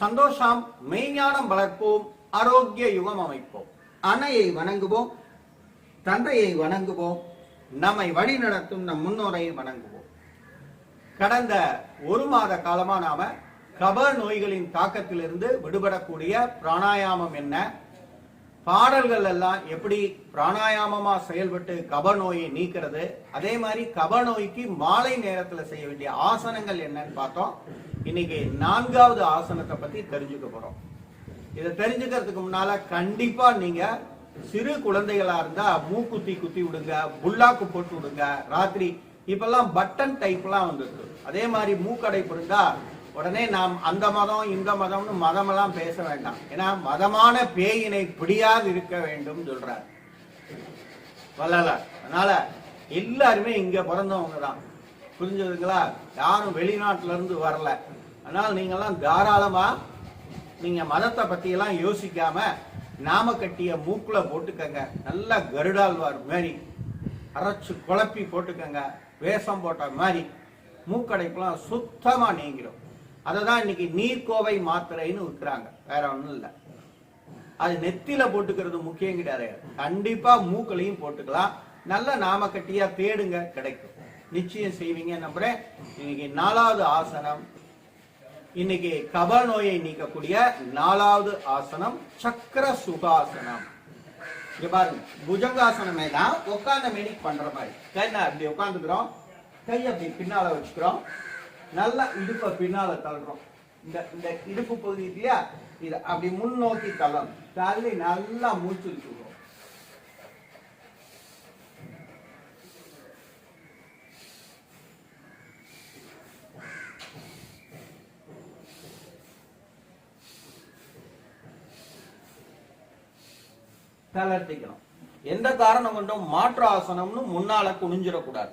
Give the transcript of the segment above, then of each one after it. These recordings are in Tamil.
சந்தோஷம் மெய்ஞானம் வளர்ப்போம் ஆரோக்கிய யுகம் அமைப்போம். அன்னையை வணங்குவோம் தந்தையை வணங்குவோம் நம்மை வழி நடத்தும் நம் முன்னோரை வணங்குவோம். கடந்த ஒரு மாத காலமா நாம கப நோய்களின் தாக்கத்திலிருந்து விடுபடக்கூடிய பிராணாயாமம் என்ன? பாடல்கள் எல்லாம் எப்படி பிராணாயாமமா செயல்பட்டு கப நோயை நீக்கிறது அதே மாதிரி கப நோய்க்கு மாலை நேரத்துல செய்ய வேண்டிய ஆசனங்கள் என்னன்னு பார்த்தோம். இன்னைக்கு நான்காவது ஆசனத்தை பத்தி தெரிஞ்சுக்க போறோம். இதை தெரிஞ்சுக்கிறதுக்கு முன்னால கண்டிப்பா நீங்க சிறு குழந்தைகளா இருந்தா மூக்குத்தி குத்தி விடுங்க புல்லாக்கு போட்டு விடுங்க ராத்திரி இப்பெல்லாம் பட்டன் டைப்லாம் வந்துருக்கு. அதே மாதிரி மூக்கடைப்பு இருந்தா உடனே நாம் அந்த மதம் இந்த மதம்னு மதமெல்லாம் பேச வேண்டாம். ஏன்னா மதமான பேயினை பிடியாது இருக்க வேண்டும் சொல்றார். வள்ளலார் அதனால எல்லாருமே இங்க பிறந்தவங்க தான். புரிஞ்சதுங்களா? யாரும் வெளிநாட்டுல இருந்து வரல. அதனால நீங்கெல்லாம் தாராளமா நீங்க மதத்தை பத்தி எல்லாம் யோசிக்காம நாம கட்டிய மூக்குல போட்டுக்கங்க. நல்லா கருடாழ்வார் மாதிரி அரைச்சு குழப்பி போட்டுக்கங்க. வேஷம் போட்ட மாதிரி மூக்கடைப்புலாம் சுத்தமா நீங்கிடும் அதை தான் இன்னைக்கு நீர்க்கோவை மாத்திரைன்னு விற்கிறாங்க வேற ஒண்ணும் இல்லை. அது நெத்தில போட்டுக்கிறது முக்கியம் கிடையாது. கண்டிப்பா மூக்களையும் போட்டுக்கலாம். நல்ல நாம கட்டியா தேடுங்க கிடைக்கும். நிச்சயம் செய்வீங்க நம்புறேன். இன்னைக்கு நாலாவது ஆசனம். இன்னைக்கு கப நோயை நீக்கக்கூடிய நாலாவது ஆசனம் சக்கர சுகாசனம். இங்க பாருங்க. புஜங்காசனமே தான் உட்கார்ந்த மேனி பண்ற மாதிரி. கை நான் இப்படி உட்காந்துக்கிறோம் கை அப்படி பின்னால வச்சுக்கிறோம். நல்லா இடுப்பை பின்னால தள்ளுறோம். இந்த இந்த இடுப்பு பகுதி இல்லையா? இத அப்படி முன்னோக்கி தள்ளணும். தள்ளி நல்லா மூச்சு விட்டுருவோம் தளர்த்திக்கணும். எந்த காரணம் கொண்டும் மாற்று ஆசனம்னு முன்னால குனிஞ்சிடக்கூடாது.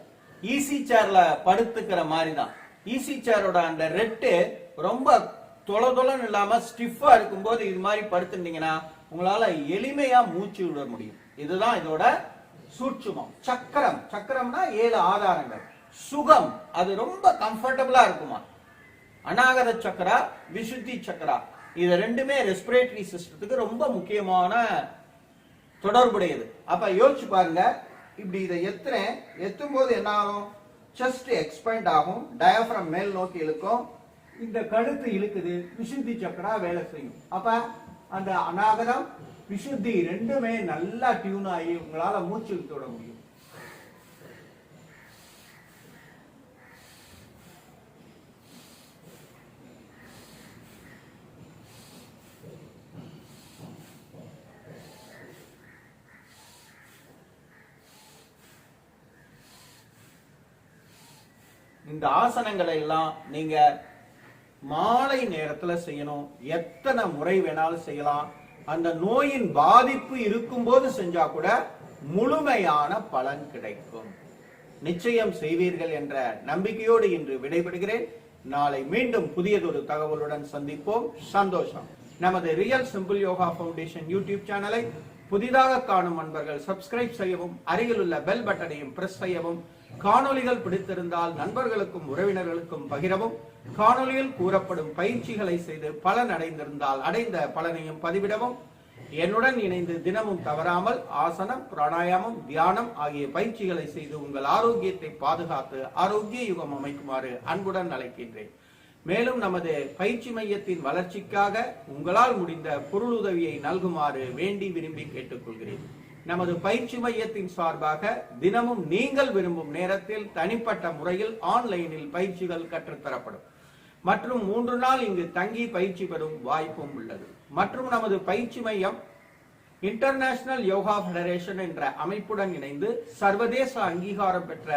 ஈசி சேர்ல படுத்துக்கிற மாதிரி தான் ஈசி சேரோட அந்த ரெட்டு ரொம்ப தொல தொலன்னு இல்லாம ஸ்டிஃபா இருக்கும்போது இது மாதிரி படுத்துட்டீங்கன்னா உங்களால எளிமையா மூச்சு விட முடியும். இதுதான் இதோட சூட்சுமம். சக்கரம். சக்கரம்னா ஏழு ஆதாரங்கள். சுகம். அது ரொம்ப கம்ஃபர்டபுளா இருக்குமா? அநாகத சக்கரா விசுத்தி சக்கரா. இது ரெண்டுமே ரெஸ்பிரேட்டரி சிஸ்டத்துக்கு ரொம்ப முக்கியமான தொடர்புடையது. அப்ப யோசிச்சு பாருங்க. இப்படி இதை எத்துறேன். எத்தும் போது என்ன ஆகும்? செஸ்ட் எக்ஸ்பேண்ட் ஆகும் டயஃப்ரம் மேல் நோக்கி இழுக்கும். இந்த கழுத்து இழுக்குது விசுத்தி சக்கரா வேலை செய்யும். அப்ப அந்த அநாகரம் விசுத்தி ரெண்டுமே நல்லா டியூன் ஆகி உங்களால மூச்சு விட்டு விட முடியும். இந்த ஆசனங்களை எல்லாம் நீங்க மாலை நேரத்துல செய்யணும். எத்தனை முறை வேணாலும் செய்யலாம். அந்த நோயின் பாதிப்பு இருக்கும்போது செஞ்சா கூட முழுமையான பலன் கிடைக்கும். நிச்சயம் செய்வீர்கள் என்ற நம்பிக்கையோடு இன்று விடைபெறுகிறேன். நாளை மீண்டும் புதியதொரு தகவலுடன் சந்திப்போம். சந்தோஷம். நமது real simple yoga foundation YouTube சேனலை புதிதாக காணும் நண்பர்கள் சப்ஸ்கிரைப் செய்யவும் அருகில் உள்ள பெல் பட்டனையும் பிரஸ் செய்யவும் காணொளிகள் பிடித்திருந்தால் நண்பர்களுக்கும் உறவினர்களுக்கும் பகிரவும். காணொளியில் கூறப்படும் பயிற்சிகளை செய்து பலன் அடைந்திருந்தால் அடைந்த பலனையும் பதிவிடவும். என்னுடன் இணைந்து தினமும் தவறாமல் ஆசனம் பிராணாயாமம் தியானம் ஆகிய பயிற்சிகளை செய்து உங்கள் ஆரோக்கியத்தை பாதுகாத்து ஆரோக்கிய யுகம் அமைக்குமாறு அன்புடன் அழைக்கின்றேன். மேலும் நமது பயிற்சி மையத்தின் வளர்ச்சிக்காக உங்களால் முடிந்த பொருளுதவியை நல்குமாறு வேண்டி விரும்பி கேட்டுக்கொள்கிறேன். நமது பயிற்சி மையத்தின் சார்பாக தினமும் நீங்கள் விரும்பும் நேரத்தில் தனிப்பட்ட முறையில் ஆன்லைனில் பயிற்சிகள் கற்றுத்தரப்படும். மற்றும் மூன்று நாள் இங்கு தங்கி பயிற்சி பெறும் வாய்ப்பும் உள்ளது. மற்றும் நமது பயிற்சி மையம் இன்டர்நேஷனல் யோகா ஃபெடரேஷன் என்ற அமைப்புடன் இணைந்து சர்வதேச அங்கீகாரம் பெற்ற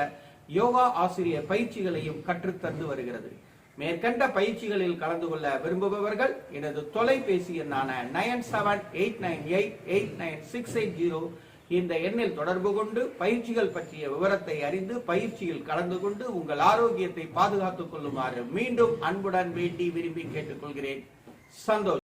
யோகா ஆசிரியர் பயிற்சிகளையும் கற்றுத்தந்து வருகிறது. மேற்கண்ட பயிற்சிகளில் கலந்து கொள்ள விரும்புபவர்கள் எனது தொலைபேசி எண்ணான nine seven eight nine eight eight nine six eight zero இந்த எண்ணில் தொடர்பு கொண்டு பயிற்சிகள் பற்றிய விவரத்தை அறிந்து பயிற்சியில் கலந்து கொண்டு உங்கள் ஆரோக்கியத்தை பாதுகாத்துக் கொள்ளுமாறு மீண்டும் அன்புடன் வேண்டி விரும்பி கேட்டுக்கொள்கிறேன். சந்தோஷ்.